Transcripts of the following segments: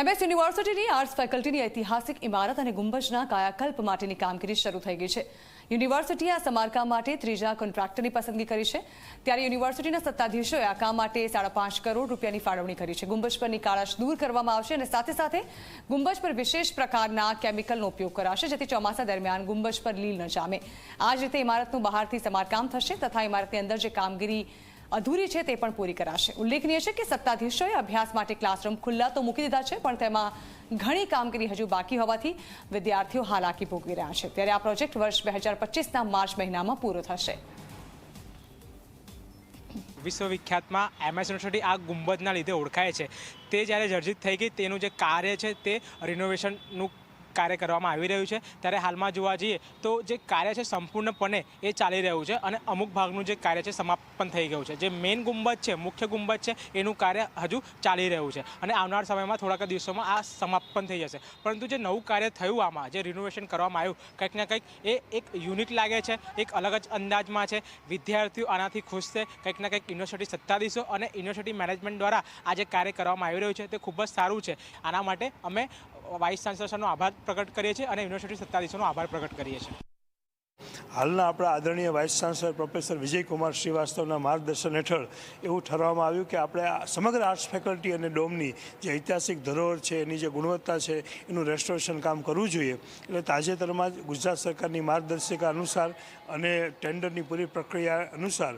MS યુનિવર્સિટીની arts ફેકલ્ટીની ઐતિહાસિક ઇમારત અને ગુંબજના કાયાકલ્પ માટેની કામગીરી શરૂ થઈ ગઈ છે. યુનિવર્સિટીએ આ સમારકામ માટે ત્રીજા કોન્ટ્રાક્ટરની પસંદગી કરી છે. ત્યારે યુનિવર્સિટીના સત્તાધીશોએ આ કામ માટે સાડા પાંચ કરોડ રૂપિયાની ફાળવણી કરી છે. ગુંબજ પરની કાળાશ દૂર કરવામાં આવશે અને સાથે સાથે ગુંબજ પર વિશેષ પ્રકારના કેમિકલનો ઉપયોગ કરાશે, જેથી ચોમાસા દરમિયાન ગુંબજ પર લીલ ન જામે. આ જ રીતે ઇમારતનું બહારથી સમારકામ થશે તથા ઇમારતની અંદર જે કામગીરી અધૂરી છે તે પણ પૂરી કરાશે. ઉલ્લેખનીય છે કે સત્તાધીશોએ અભ્યાસ માટે ક્લાસરૂમ ખુલ્લા તો મૂકી દીધા છે, પણ તેમાં ઘણી કામગીરી હજુ બાકી હોવાથી વિદ્યાર્થીઓ હાલાકી ભોગવી રહ્યા છે. ત્યારે આ પ્રોજેક્ટ વર્ષ બે હજાર પચીસના માર્ચ મહિનામાં પૂરો થશે. વિશ્વવિખ્યાતમાં એમએસ યુનિવર્સિટી આ ગુંબજના લીધે ઓળખાય છે. તે જ્યારે જર્જિત થઈ ગઈ, તેનું જે કાર્ય છે તે રિનોવેશનનું કાર્ય કરવામાં આવી રહ્યું છે. ત્યારે હાલમાં જોવા જઈએ તો જે કાર્ય છે સંપૂર્ણપણે એ ચાલી રહ્યું છે અને અમુક ભાગનું જે કાર્ય છે સમાપન થઈ ગયું છે. જે મેઇન ગુંબજ છે, મુખ્ય ગુંબજ છે, એનું કાર્ય હજુ ચાલી રહ્યું છે અને આવનાર સમયમાં થોડાક દિવસોમાં આ સમાપન થઈ જશે. પરંતુ જે નવું કાર્ય થયું આમાં, જે રિનોવેશન કરવામાં આવ્યું, કંઈક ને કંઈક એ એક યુનિક લાગે છે, એક અલગ જ અંદાજમાં છે. વિદ્યાર્થીઓ આનાથી ખુશ છે, કંઈક ને કંઈક યુનિવર્સિટી સત્તાધીશો અને યુનિવર્સિટી મેનેજમેન્ટ દ્વારા આ જે કાર્ય કરવામાં આવી રહ્યું છે તે ખૂબ જ સારું છે. આના માટે અમે વાઇસ ચાન્સલર સરનો આભાર પ્રકટ કરીએ છીએ અને યુનિવર્સિટી સત્તાધીશોનો આભાર પ્રકટ કરીએ છીએ. હાલના આપણા આદરણીય વાઇસ ચાન્સલર પ્રોફેસર વિજયકુમાર શ્રીવાસ્તવના માર્ગદર્શન હેઠળ એવું ઠરવામાં આવ્યું કે આપણે સમગ્ર આર્ટ્સ ફેકલ્ટી અને ડોમની જે ઐતિહાસિક ધરોહર છે, એની જે ગુણવત્તા છે, એનું રેસ્ટોરેશન કામ કરવું જોઈએ. એટલે તાજેતરમાં જ ગુજરાત સરકારની માર્ગદર્શિકા અનુસાર અને ટેન્ડરની પૂરી પ્રક્રિયા અનુસાર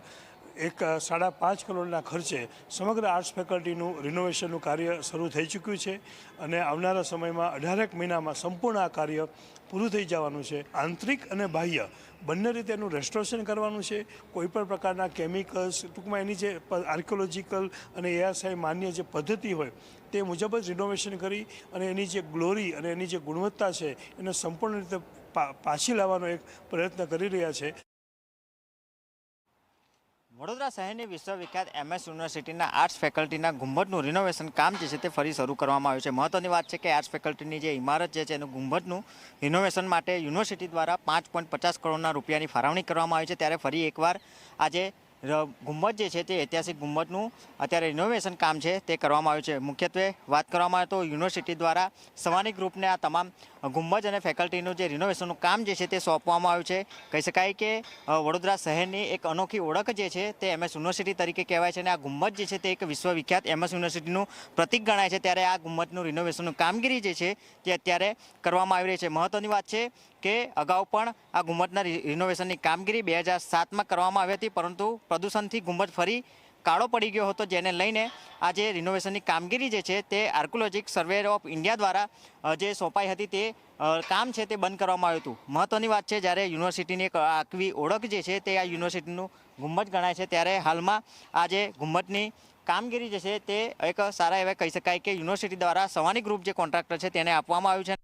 એક સાડા પાંચ કરોડના ખર્ચે સમગ્ર આર્ટ્સ ફેકલ્ટીનું રિનોવેશનનું કાર્ય શરૂ થઈ ચૂક્યું છે અને આવનારા સમયમાં અઢારેક મહિનામાં સંપૂર્ણ આ કાર્ય પૂરું થઈ જવાનું છે. આંતરિક અને બાહ્ય બંને રીતે એનું રેસ્ટોરેશન કરવાનું છે. કોઈપણ પ્રકારના કેમિકલ્સ ટૂંકમાં એની જે આર્કિયોલોજીકલ અને એઆરસાઈ માન્ય જે પદ્ધતિ હોય તે મુજબ જ રિનોવેશન કરી અને એની જે ગ્લોરી અને એની જે ગુણવત્તા છે એને સંપૂર્ણ રીતે પાછી લાવવાનો એક પ્રયત્ન કરી રહ્યા છે. વડોદરા શહેરની વિશ્વવિખ્યાત એમએસ યુનિવર્સિટીના આર્ટ્સ ફેકલ્ટીના ગુંબજનું રિનોવેશન કામ જે છે તે ફરી શરૂ કરવામાં આવ્યું છે. મહત્વની વાત છે કે આર્ટ્સ ફેકલ્ટીની જે ઇમારત જે છે એનું ગુંબજનું રિનોવેશન માટે યુનિવર્સિટી દ્વારા પાંચ પોઈન્ટ પચાસ કરોડના રૂપિયાની ફાળવણી કરવામાં આવી છે. ત્યારે ફરી એકવાર આજે ર- જે છે તે ઐતિહાસિક ગુંબજનું અત્યારે રિનોવેશન કામ છે તે કરવામાં આવ્યું છે. મુખ્યત્વે વાત કરવામાં આવે તો યુનિવર્સિટી દ્વારા સવાની ગ્રુપને આ તમામ ગુંબજ અને ફેકલ્ટીનું જે રિનોવેશનનું કામ જે છે તે સોંપવામાં આવ્યું છે. કહી શકાય કે વડોદરા શહેરની એક અનોખી ઓળખ જે છે તે એમએસ યુનિવર્સિટી તરીકે કહેવાય છે અને આ ગુંબજ જે છે તે એક વિશ્વવિખ્યાત એમએસ યુનિવર્સિટીનું પ્રતિક ગણાય છે. ત્યારે આ ગુંબજનું રિનોવેશનનું કામગીરી જે છે તે અત્યારે કરવામાં આવી રહી છે. મહત્ત્વની વાત છે કે અગાઉ પણ આ ગુંબજના રિનોવેશનની કામગીરી બે હજાર સાતમાં કરવામાં આવી હતી, પરંતુ પ્રદૂષણથી ગુંબજ ફરી કાળો પડી ગયો હતો, જેને લઈને આ જે રિનોવેશનની કામગીરી જે છે તે આર્કોલોજીક સર્વે ઓફ ઇન્ડિયા દ્વારા જે સોંપાઈ હતી તે કામ છે તે બંધ કરવામાં આવ્યું હતું. મહત્ત્વની વાત છે, જ્યારે યુનિવર્સિટીની એક આકવી ઓળખ જે છે તે આ યુનિવર્સિટીનું ગુંબજ ગણાય છે, ત્યારે હાલમાં આ જે ગુંબજની કામગીરી જે છે તે એક સારા એવા કહી શકાય કે યુનિવર્સિટી દ્વારા સવાની ગ્રુપ જે કોન્ટ્રાક્ટર છે તેને આપવામાં આવ્યું છે.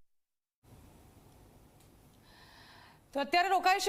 તો અત્યારે રોકાય છે?